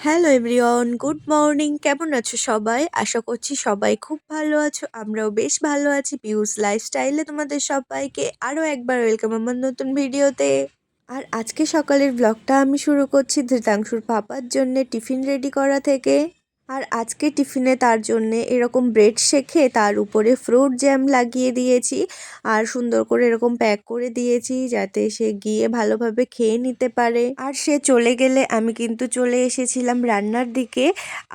Hello everyone good morning কেমন আছো সবাই? আশা করছি সবাই খুব ভালো আছো। আমরাও বেশ ভালো আছি। পিউস লাইফস্টাইলে তোমাদের সবাইকে আরও একবার ওয়েলকাম আমার নতুন ভিডিওতে। আর আজকে সকালের ব্লগটা আমি শুরু করছি ধৃতাংশুর পাপার জন্যে টিফিন রেডি করা থেকে। আর আজকে টিফিনে তার জন্য এরকম ব্রেড শেখে, তার উপরে ফ্রুট জ্যাম লাগিয়ে দিয়েছি আর সুন্দর করে এরকম প্যাক করে দিয়েছি যাতে সে গিয়ে ভালোভাবে খেয়ে নিতে পারে। আর সে চলে গেলে আমি কিন্তু চলে এসেছিলাম রান্নার দিকে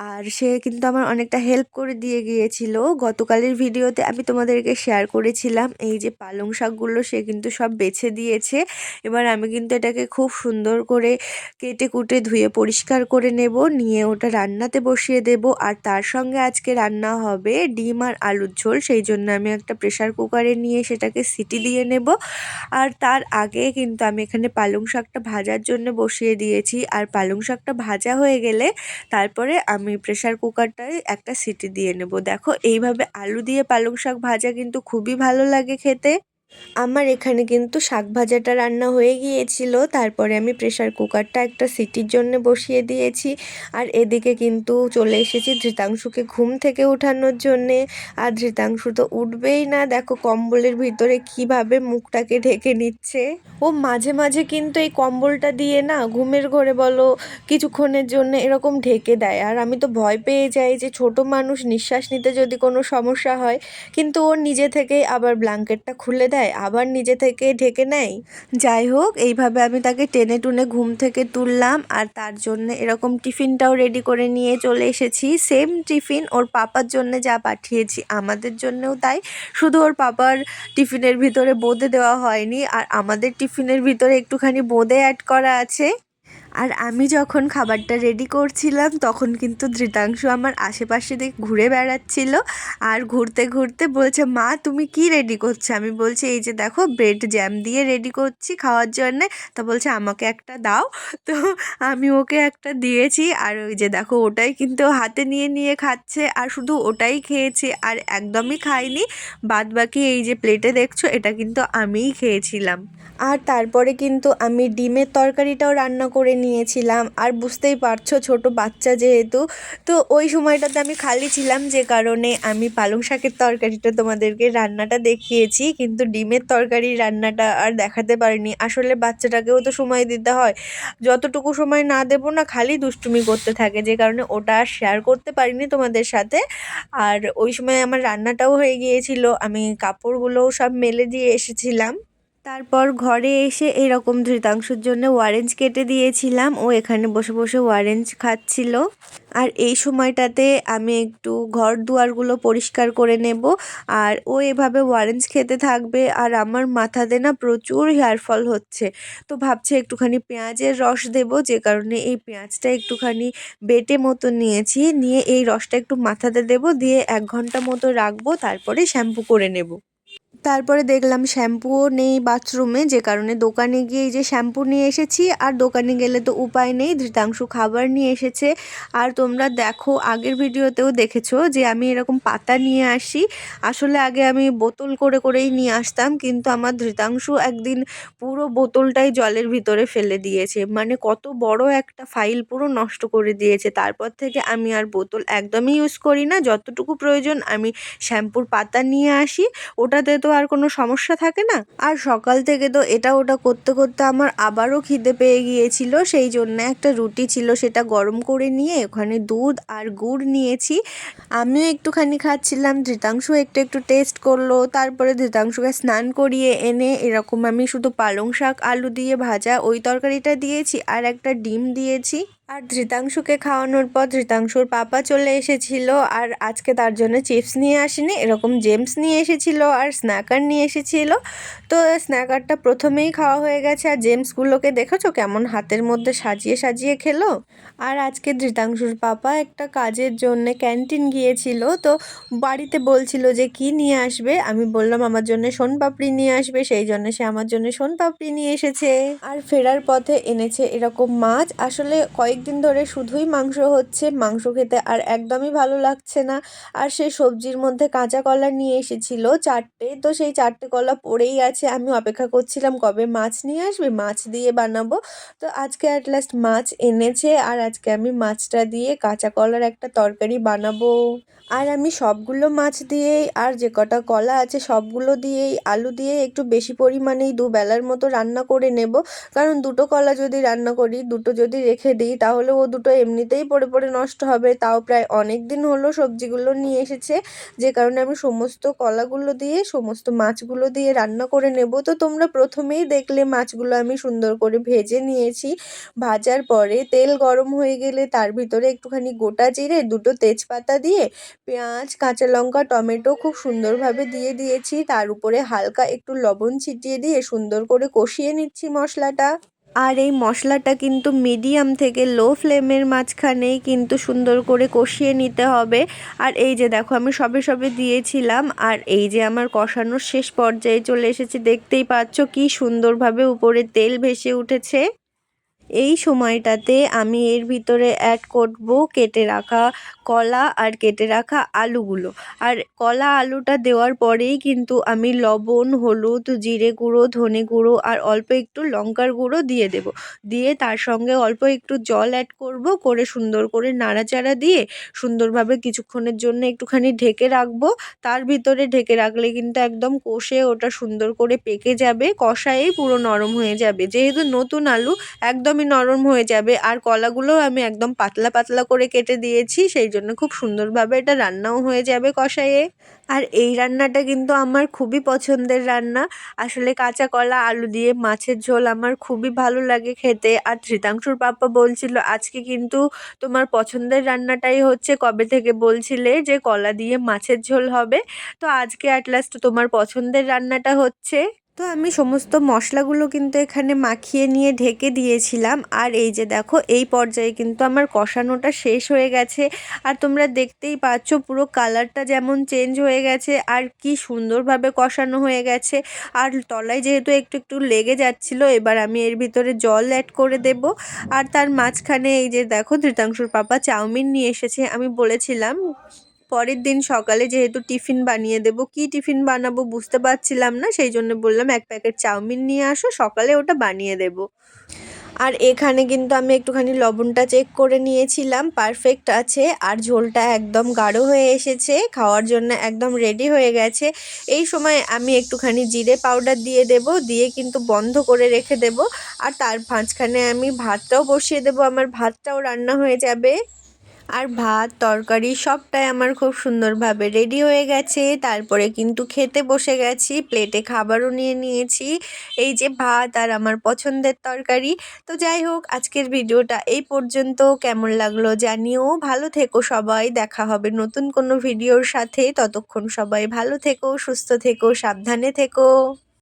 আর সে কিন্তু আমার অনেকটা হেল্প করে দিয়ে গিয়েছিল। গতকালের ভিডিওতে আমি তোমাদেরকে শেয়ার করেছিলাম, এই যে পালং শাকগুলো সে কিন্তু সব বেছে দিয়েছে। এবার আমি কিন্তু এটাকে খুব সুন্দর করে কেটে কুটে ধুয়ে পরিষ্কার করে নেব, নিয়ে ওটা রান্নাতে বসিয়ে দেব আর তার সঙ্গে আজকে রান্না হবে ডিম আর আলুর ঝোল। সেই জন্য আমি একটা প্রেশার কুকারে নিয়ে সেটাকে সিটি দিয়ে নেব। আর তার আগে কিন্তু আমি এখানে পালং শাকটা ভাজার জন্য বসিয়ে দিয়েছি। আর পালং শাকটা ভাজা হয়ে গেলে তারপরে আমি প্রেশার কুকারটায় একটা সিটি দিয়ে নেব। দেখো, এইভাবে আলু দিয়ে পালং শাক ভাজা কিন্তু খুবই ভালো লাগে খেতে। আমার এখানে কিন্তু শাক ভাজাটা রান্না হয়ে গিয়েছিল। তারপরে আমি প্রেশার কুকারটা একটা সিটির জন্য বসিয়ে দিয়েছি। আর এদিকে কিন্তু চলে এসেছি ধৃতাংশুকে ঘুম থেকে ওঠানোর জন্যে। আর ধৃতাংশু তো উঠবেই না। দেখো কম্বলের ভিতরে কীভাবে মুখটাকে ঢেকে নিচ্ছে। ও মাঝে মাঝে কিন্তু এই কম্বলটা দিয়ে না ঘুমের ঘরে বলো, কিছুক্ষণের জন্য এরকম ঢেকে দেয়। আর আমি তো ভয় পেয়ে যাই যে ছোট মানুষ নিঃশ্বাস নিতে যদি কোনো সমস্যা হয়, কিন্তু ও নিজে থেকেই আবার ব্ল্যাঙ্কেটটা খুলে দেয়, আবার নিজে থেকে ঢেকে নেয়? যাই হোক, এইভাবে আমি তাকে টেনে টুনে ঘুম থেকে তুললাম আর তার জন্য এরকম টিফিনটাও রেডি করে নিয়ে চলে এসেছি। সেম টিফিন ওর পাপার জন্য যা পাঠিয়েছি। আমাদের জন্যও তাই। শুধু ওর পাপার টিফিনের ভিতরে বোঁদে দেওয়া হয়নি আর আমাদের টিফিনের ভিতরে একটুখানি বোঁদে অ্যাড করা আছে। আর আমি যখন খাবারটা রেডি করছিলাম, তখন কিন্তু ধৃতাংশু আমার আশেপাশে দিক ঘুরে বেড়াচ্ছিল আর ঘুরতে ঘুরতে বলছে, মা, তুমি কি রেডি করছ? আমি বলছি, এই যে দেখো ব্রেড জ্যাম দিয়ে রেডি করছি খাওয়ার জন্যে। তা বলছে, আমাকে একটা দাও। তো আমি ওকে একটা দিয়েছি আর ওই যে দেখো, ওটাই কিন্তু হাতে নিয়ে নিয়ে খাচ্ছে আর শুধু ওটাই খেয়েছে আর একদমই খায়নি বাদ বাকি এই যে প্লেটে দেখছ, এটা কিন্তু আমিই খেয়েছিলাম। আর তারপরে কিন্তু আমি ডিমের তরকারিটাও রান্না করে নিয়েছিলাম। আর বুঝতেই পারছ ছোট বাচ্চা যেহেতু, তো ওই সময়টাতে আমি খালি ছিলাম যে কারণে আমি পালং শাকের তরকারিটা তোমাদেরকে রান্নাটা দেখিয়েছি, কিন্তু ডিমের তরকারি রান্নাটা আর দেখাতে পারিনি। আসলে বাচ্চাটাকেও তো সময় দিতে হয়। যতটুকু সময় না দেবো না খালি দুষ্টুমি করতে থাকে, যে কারণে ওটা আর শেয়ার করতে পারিনি তোমাদের সাথে। আর ওই সময় আমার রান্নাটাও হয়ে গিয়েছিল। আমি কাপড়গুলোও সব মেলে দিয়ে এসেছিলাম। তারপর ঘরে এসে এরকম ধৃতাংশুর জন্য অরেঞ্জ কেটে দিয়েছিলাম। ও এখানে বসে বসে অরেঞ্জ খাচ্ছিল। আর এই সময়টাতে আমি একটু ঘর দুয়ারগুলো পরিষ্কার করে নেব। আর ও এভাবে অরেঞ্জ খেতে থাকবে আর আমার মাথাতে না প্রচুর হেয়ারফল হচ্ছে। তো ভাবছে একটুখানি পেঁয়াজের রস দেব। যে কারণে এই পেঁয়াজটা একটুখানি বেটে মতো নিয়েছি। নিয়ে এই রসটা একটু মাথাতে দেব। দিয়ে এক ঘণ্টা মতো রাখব। তারপরে শ্যাম্পু করে নেব। তারপরে দেখলাম শ্যাম্পুও নেই বাথরুমে, যে কারণে দোকানে গিয়ে এই যে শ্যাম্পু নিয়ে এসেছি, আর দোকানে গেলে তো উপায় নেই, ধৃতাংশু খাবার নিয়ে এসেছে। আর তোমরা দেখো, আগের ভিডিওতেও দেখেছ যে আমি এরকম পাতা নিয়ে আসি। আসলে আগে আমি বোতল করে করেই নিয়ে আসতাম, কিন্তু আমার ধৃতাংশু একদিন পুরো বোতলটাই জলের ভিতরে ফেলে দিয়েছে। মানে কত বড় একটা ফাইল পুরো নষ্ট করে দিয়েছে। তারপর থেকে আমি আর বোতল একদমই ইউজ করি না, যতটুকু প্রয়োজন আমি শ্যাম্পুর পাতা নিয়ে আসি। ওটাতে তো আর কোনো সমস্যা থাকে না? আর সকাল থেকে তো এটা ওটা করতে করতে আমার আবারও খিদে পেয়ে গিয়েছিল। সেই জন্য একটা রুটি ছিল সেটা গরম করে নিয়ে ওখানে দুধ আর গুড় নিয়েছি। আমিও একটুখানি খাচ্ছিলাম, ধৃতাংশ একটু একটু টেস্ট করল, তারপরে ধৃতাংশকে স্নান করিয়ে এনে এরকম আমি শুধু পালং শাক, আলু দিয়ে ভাজা, ওই তরকারিটা দিয়েছি আর একটা ডিম দিয়েছি। আর ধৃতাংশুকে খাওয়ানোর পর ধৃতাংশুর পাপা চলে এসেছিল, আর আজকে তার জন্য চিপস নিয়ে আসেনি, এরকম জেমস নিয়ে এসেছিল আর স্ন্যাকার নিয়ে এসেছিল। তো স্ন্যাকারটা প্রথমেই খাওয়া হয়ে গেছে, আর জেমসগুলোকে দেখেছ কেমন হাতের মধ্যে সাজিয়ে সাজিয়ে খেলো? আর আজকে ধৃতাংশুর পাপা একটা কাজের জন্য ক্যান্টিন গিয়েছিল, তো বাড়িতে বলছিল যে, কি নিয়ে আসবে? আমি বললাম, আমার জন্য সোনপাপড়ি নিয়ে আসবে, সেই জন্য সে আমার জন্য সোনপাপড়ি নিয়ে এসেছে। আর ফেরার পথে এনেছে এরকম মাছ, আসলে কয়েক কয়েকদিন ধরে শুধুই মাংস হচ্ছে, মাংস খেতে আর একদমই ভালো লাগছে না। আর সেই সবজির মধ্যে কাঁচা কলা নিয়ে এসেছিল চারটে, তো সেই চারটে কলা পড়েই আছে। আমি অপেক্ষা করছিলাম কবে মাছ নিয়ে আসবে, মাছ দিয়ে বানাবো। তো আজকে অ্যাট লাস্ট মাছ এনেছে আর আজকে আমি মাছটা দিয়ে কাঁচা কলার একটা তরকারি বানাবো। আর আমি সবগুলো মাছ দিয়েই আর যে কটা কলা আছে সবগুলো দিয়েই, আলু দিয়ে একটু বেশি পরিমাণেই দুবেলার মতো রান্না করে নেব। কারণ দুটো কলা যদি রান্না করি, দুটো যদি রেখে দিই তাহলে ও দুটো এমনিতেই পড়ে পড়ে নষ্ট হবে। তাও প্রায় অনেক দিন হলো সবজিগুলো নিয়ে এসেছে। যে কারণে আমি সমস্ত কলাগুলো দিয়ে, সমস্ত মাছগুলো দিয়ে রান্না করে নেব। তো তোমরা প্রথমেই দেখলে মাছগুলো আমি সুন্দর করে ভেজে নিয়েছি। ভাজার পরে তেল গরম হয়ে গেলে তার ভিতরে একটুখানি গোটা জিরে, দুটো তেজপাতা দিয়ে, পেঁয়াজ, কাঁচা লঙ্কা, টমেটো খুব সুন্দরভাবে দিয়ে দিয়েছি। তার উপরে হালকা একটু লবণ ছিটিয়ে দিয়ে সুন্দর করে কষিয়ে নিচ্ছি মশলাটা। আর এই মশলাটা কিন্তু মিডিয়াম থেকে লো ফ্লেমের মাঝখানেই কিন্তু সুন্দর করে কষিয়ে নিতে হবে। আর এই যে দেখো, আমি সবে সবে দিয়েছিলাম আর এই যে আমার কষানোর শেষ পর্যায়ে চলে এসেছে, দেখতেই পাচ্ছ কি সুন্দরভাবে উপরে তেল ভেসে উঠেছে। এই সময়টাতে আমি এর ভিতরে অ্যাড করব কেটে রাখা কলা আর কেটে রাখা আলুগুলো। আর কলা আলুটা দেওয়ার পরেই কিন্তু আমি লবণ, হলুদ, জিরে গুঁড়ো, ধনে গুঁড়ো আর অল্প একটু লঙ্কার গুঁড়ো দিয়ে দেব। দিয়ে তার সঙ্গে অল্প একটু জল অ্যাড করব, করে সুন্দর করে নাড়াচাড়া দিয়ে সুন্দরভাবে কিছুক্ষণের জন্য একটুখানি ঢেকে রাখব। তার ভিতরে ঢেকে রাখলে কিন্তু একদম কষে ওটা সুন্দর করে পেকে যাবে, কষায়েই পুরো নরম হয়ে যাবে। যেহেতু নতুন আলু একদমই নরম হয়ে যাবে। আর কলাগুলোও আমি একদম পাতলা পাতলা করে কেটে দিয়েছি, সেই জন্য খুব সুন্দরভাবে এটা রান্নাও হয়ে যাবে কষাইয়ে। আর এই রান্নাটা কিন্তু আমার খুবই পছন্দের রান্না। আসলে কাঁচা কলা, আলু দিয়ে মাছের ঝোল আমার খুবই ভালো লাগে খেতে। আর ধৃতাংশুর পাপ্পা বলছিল, আজকে কিন্তু তোমার পছন্দের রান্নাটাই হচ্ছে কবে থেকে বলছিলে যে কলা দিয়ে মাছের ঝোল হবে? তো আজকে অ্যাট লাস্ট তোমার পছন্দের রান্নাটা হচ্ছে। তো আমি সমস্ত মশলাগুলো কিন্তু এখানে মাখিয়ে নিয়ে ঢেকে দিয়েছিলাম। আর এই যে দেখো, এই পর্যায়ে কিন্তু আমার কষানোটা শেষ হয়ে গেছে। আর তোমরা দেখতেই পাচ্ছ পুরো কালারটা যেমন চেঞ্জ হয়ে গেছে আর কি সুন্দরভাবে কষানো হয়ে গেছে। আর তলায় যেহেতু একটু একটু লেগে যাচ্ছিল, এবার আমি এর ভিতরে জল অ্যাড করে দেব। আর তার মাঝখানে এই যে দেখো, ধৃতাংশুর পাপা চাউমিন নিয়ে এসেছে। আমি বলেছিলাম পরের দিন সকালে যেহেতু টিফিন বানিয়ে দেবো, কি টিফিন বানাবো বুঝতে পারছিলাম না, সেই জন্য বললাম এক প্যাকেট চাউমিন নিয়ে আসো, সকালে ওটা বানিয়ে দেবো। আর এখানে কিন্তু আমি একটুখানি লবণটা চেক করে নিয়েছিলাম পারফেক্ট আছে, আর ঝোলটা একদম গাঢ় হয়ে এসেছে, খাওয়ার জন্য একদম রেডি হয়ে গেছে। এই সময় আমি একটুখানি জিরে পাউডার দিয়ে দেব, দিয়ে কিন্তু বন্ধ করে রেখে দেব, আর তার মাঝখানে আমি ভাতটাও বসিয়ে দেব, আমার ভাতটাও রান্না হয়ে যাবে। আর ভাত, তরকারি সবটাই আমার খুব সুন্দরভাবে রেডি হয়ে গেছে। তারপরে কিন্তু খেতে বসে গেছি প্লেটে খাবারও নিয়ে নিয়েছি। এই যে ভাত আর আমার পছন্দের তরকারি। তো যাই হোক, আজকের ভিডিওটা এই পর্যন্ত। কেমন লাগল জানিও। ভালো থেকো সবাই। দেখা হবে নতুন কোনো ভিডিওর সাথে। ততক্ষণ সবাই ভালো থেকো, সুস্থ থেকো, সাবধানে থেকো।